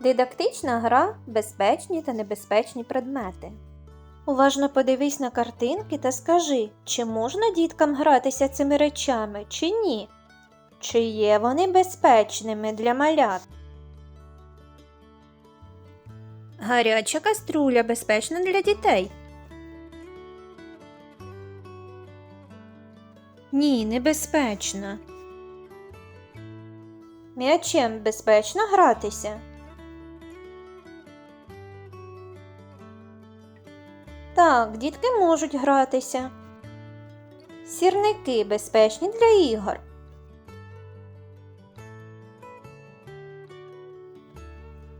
Дидактична гра безпечні та небезпечні предмети. Уважно подивись на картинки та скажи, чи можна діткам гратися цими речами, чи ні? Чи є вони безпечними для малят? Гаряча каструля безпечна для дітей. Ні, небезпечна. М'ячем безпечно гратися. Так, дітки можуть гратися. Сірники безпечні для ігор.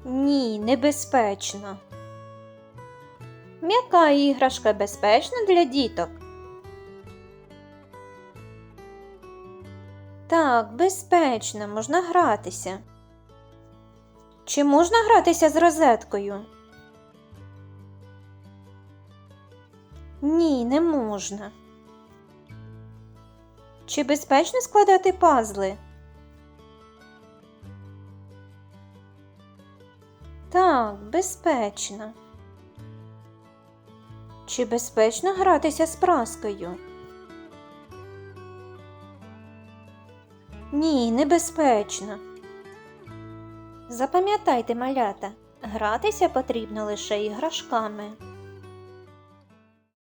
Ні, небезпечно. М'яка іграшка безпечна для діток. Так, безпечно, можна гратися. Чи можна гратися з розеткою? Ні, не можна. Чи безпечно складати пазли? Так, безпечно. Чи безпечно гратися з праскою? Ні, небезпечно. Запам'ятайте, малята, гратися потрібно лише іграшками.